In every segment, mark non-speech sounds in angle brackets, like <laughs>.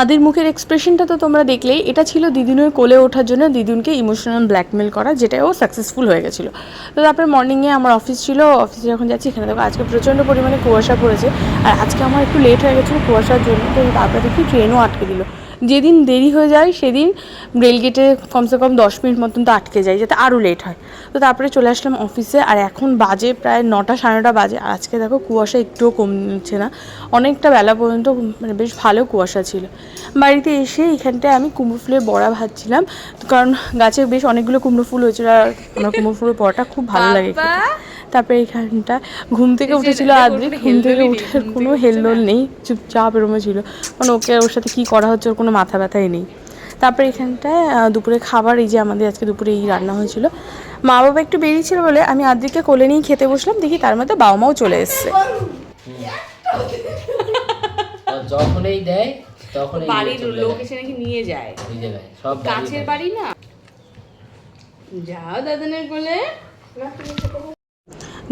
আদির মুখের এক্সপ্রেশনটা তো তোমরা দেখলেই, এটা ছিল দিদিনের কোলে ওঠার জন্য দিদুনকে ইমোশনাল ব্ল্যাকমেল করা যেটাও সাকসেসফুল হয়ে গেছিল। তো তারপরে মর্নিংয়ে আমার অফিস ছিল অফিসে যখন যাচ্ছি, এখানে দেখো আজকে প্রচণ্ড পরিমাণে কুয়াশা পড়েছে। আর আজকে আমার একটু লেট হয়ে গেছিল কুয়াশার জন্য, তো তারপরে দেখি ট্রেনও আটকে দিল। যেদিন দেরি হয়ে যায়, সেদিন রেলগেটে কমসে কম দশ মিনিট মতন তো আটকে যায়, যাতে আরও লেট হয়। তো তারপরে চলে আসলাম অফিসে আর এখন বাজে প্রায় নটা সাড়ে নটা বাজে। আর আজকে দেখো কুয়াশা একটুও কমছে না। অনেকটা বেলা পর্যন্ত মানে বেশ ভালো কুয়াশা ছিল। বাড়িতে এসে এখানটায় আমি কুমড়ো ফুলের বড়া ভাজছিলাম। কারণ গাছে বেশ অনেকগুলো কুমড়ো ফুল হয়েছিল, আর আমার কুমড়ো ফুলের বড়াটা খুব ভালো লাগে। তারপরে এখানটা ঘুম থেকে উঠেছিল আদ্রি ঘুম থেকে উঠে কোনো হেলদোল নেই চুপচাপ এরকম ছিল। কারণ ওকে ওর সাথে কী করা হচ্ছে ওর কোনো মাথা ব্যথাই নেই। তারপরে এখানটায় দুপুরে খাবার এই যে আমাদের আজকে দুপুরে এই রান্না হয়েছিল। মা বাবা একটু বেরিয়েছিল বলে আমি আদ্রিকে কোলে নিয়ে খেতে বসলাম দেখি তার মধ্যে বাবা মাও চলে এসছে। যখনই দেয় তখনই বাড়ির লোক এসে নাকি নিয়ে যায়। সব কাছের বাড়ি না? যাও দাদানের কোলে।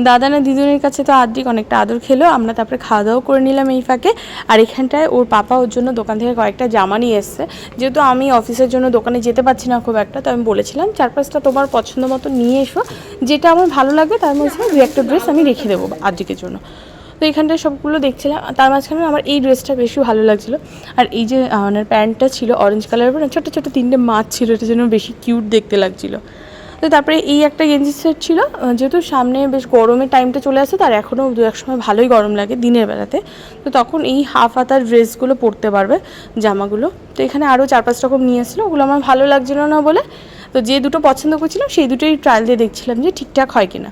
দাদা না দিদুনের কাছে তো আদ্রিক অনেকটা আদর খেলো, আমরা তারপরে খাওয়া দাওয়া করে নিলাম এই ফাঁকে। আর এখানটায় ওর পাপা ওর জন্য দোকান থেকে কয়েকটা জামা নিয়ে এসছে। যেহেতু আমি অফিসের জন্য দোকানে যেতে পারছি না খুব একটা, তো আমি বলেছিলাম চার পাঁচটা তোমার পছন্দ মতো নিয়ে এসো। যেটা আমার ভালো লাগবে তার মধ্যে দু একটা ড্রেস আমি রেখে দেবো আদ্রিকের জন্য। তো এখানটায় সবগুলো দেখছিলাম তার মাঝখানে আমার এই ড্রেসটা বেশি ভালো লাগছিল। আর এই যে ওনার প্যান্টটা ছিল অরেঞ্জ কালারের ছোটো ছোটো তিনটে মাছ ছিল এটার জন্য বেশি কিউট দেখতে লাগছিল। তো তারপরে এই একটা গেঞ্জি সেট ছিল যেহেতু সামনে বেশ গরমের টাইমটা চলে আসে তার এখনও দু এক সময় ভালোই গরম লাগে দিনের বেলাতে। তো তখন এই হাফ হাতার ড্রেসগুলো পরতে পারবে জামাগুলো। তো এখানে আরও চার পাঁচ রকম নিয়ে এসেছিল, ওগুলো আমার ভালো লাগছিল না বলে। তো যে দুটো পছন্দ করছিলাম, সেই দুটোই ট্রায়াল দিয়ে দেখছিলাম যে ঠিকঠাক হয় কিনা।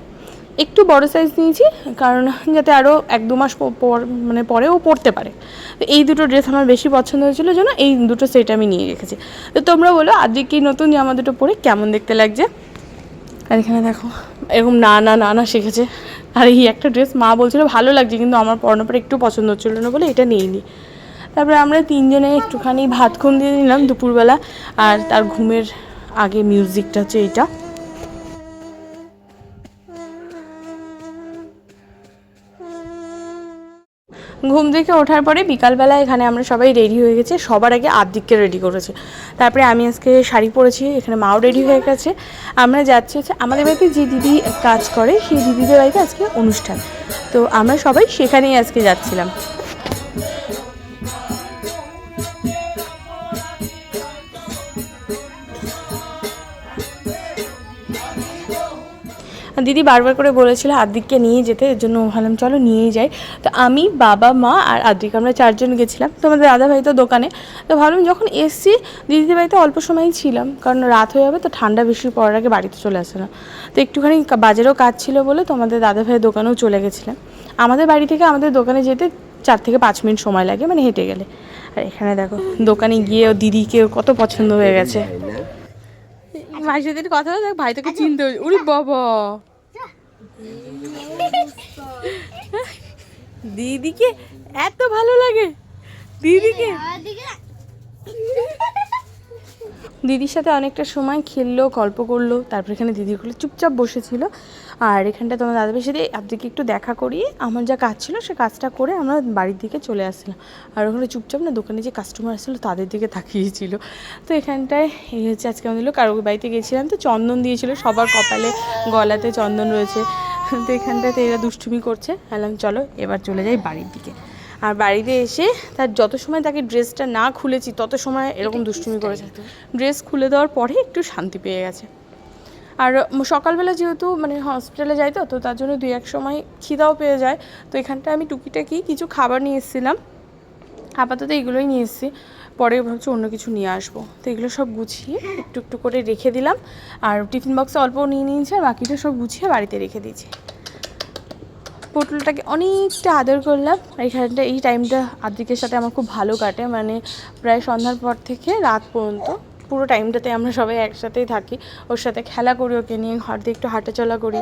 একটু বড় সাইজ নিয়েছি, কারণ যাতে আরও এক দু মাস পর মানে পরেও পরতে পারে। তো এই দুটো ড্রেস আমার বেশি পছন্দ হয়েছিল জন্য এই দুটো সেট আমি নিয়ে রেখেছি। তো তোমরা বলো আজকে কি নতুন জামা দুটো পরে কেমন দেখতে লাগছে? আর এখানে দেখো, এরকম না না না না শিখেছে। আর এই একটা ড্রেস মা বলছিল ভালো লাগছে, কিন্তু আমার পড়ানোর পরে একটু পছন্দ হচ্ছিল না বলে এটা নিয়ে নিই তারপরে আমরা তিনজনে একটুখানি ভাত খুন দিয়ে নিলাম দুপুরবেলা, আর তার ঘুমের আগে মিউজিকটা হচ্ছে এইটা। ঘুম থেকে ওঠার পরে বিকালবেলা এখানে আমরা সবাই রেডি হয়ে গেছি। সবার আগে আর্দিককে রেডি করেছে। তারপরে আমি আজকে শাড়ি পরেছি, এখানে মাও রেডি হয়ে গেছে। আমরা যাচ্ছি হচ্ছে, আমাদের বাড়িতে যে দিদি কাজ করে, সেই দিদিদের বাড়িতে আজকে অনুষ্ঠান। তো আমরা সবাই সেখানেই আজকে যাচ্ছিলাম। দিদি বারবার করে বলেছিল আদ্রিককে নিয়ে যেতে, এর জন্য ভাবলাম চলো নিয়েই যাই। তো আমি, বাবা, মা আর আদ্রিক আমরা চারজন গেছিলাম। তো আমাদের দাদা ভাই তো দোকানে। তো ভাবলাম যখন এসছি দিদিদের বাড়িতে অল্প সময়ই ছিলাম, কারণ রাত হয়ে যাবে, তো ঠান্ডা বেশি পড়ার আগে বাড়িতে চলে আসে না তো একটুখানি বাজারেও কাজ ছিল বলে তো আমাদের দাদা ভাইয়ের দোকানেও চলে গেছিলাম। আমাদের বাড়ি থেকে আমাদের দোকানে যেতে চার থেকে পাঁচ মিনিট সময় লাগে মানে হেঁটে গেলে। আর এখানে দেখো, দোকানে গিয়ে ও দিদিকে ওর কত পছন্দ হয়ে গেছে। ভাই সাথে কথা ভাই তোকে চিনতে উরি বাবা। <laughs> দিদিকে এত ভালো লাগে। দিদিকে। দিদির সাথে অনেকটা সময় খেললো, গল্প করল, তারপর এখানে দিদিগুলো চুপচাপ বসেছিল। আর এখানটা তোমার দাদাভাইয়ের সাথে আপনাকে একটু দেখা করিয়ে আমার যা কাজ ছিল সে কাজটা করে আমরা বাড়ির দিকে চলে আসলাম আর ওখানে চুপচাপ না দোকানে যে কাস্টমার আসছিল তাদের দিকে তাকিয়েছিল। তো এখানটায় এই হচ্ছে আজকে আমাদের কারও বাড়িতে গেছিলাম তো চন্দন দিয়েছিল সবার কপালে, গলাতে চন্দন রয়েছে। তো এখানটাতে এরা দুষ্টুমি করছে। বললাম চলো এবার চলে যাই বাড়ির দিকে। আর বাড়িতে এসে তার যত সময় তাকে ড্রেসটা না খুলেছি তত সময় এরকম দুষ্টুমি করেছে। ড্রেস খুলে দেওয়ার পরে একটু শান্তি পেয়ে গেছে। আর সকালবেলা যেহেতু মানে হসপিটালে যাই তো তো তার জন্য দুই এক সময় খিদাও পেয়ে যায়। তো এখানটা আমি টুকিটাকি কিছু খাবার নিয়ে এসেছিলাম। আপাতত এগুলোই নিয়ে এসেছি। পরে ভাবছি অন্য কিছু নিয়ে আসব। তো এগুলো সব গুছিয়ে একটু একটু করে রেখে দিলাম। আর টিফিন বক্সে অল্প নিয়ে নিয়েছি আর বাকিটা সব গুছিয়ে বাড়িতে রেখে দিয়েছি। পটলটাকে অনেকটা আদর করলাম। এখানটা এই টাইমটা আদ্রিকের সাথে আমার খুব ভালো কাটে। মানে প্রায় সন্ধ্যার পর থেকে রাত পর্যন্ত। পুরো টাইমটাতে আমরা সবাই একসাথেই থাকি। ওর সাথে খেলা করি, ওকে নিয়ে ঘর দিয়ে একটু হাঁটাচলা করি।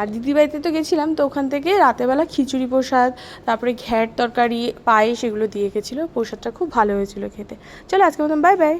আর দিদি বাড়িতে তো গেছিলাম, তো ওখান থেকে রাতেবেলা খিচুড়ি প্রসাদ, তারপরে ঘ্যাট তরকারি, পায়েস এগুলো দিয়ে গেছিল। প্রসাদটা খুব ভালো হয়েছিল খেতে। চলো আজকে মতন বাই বাই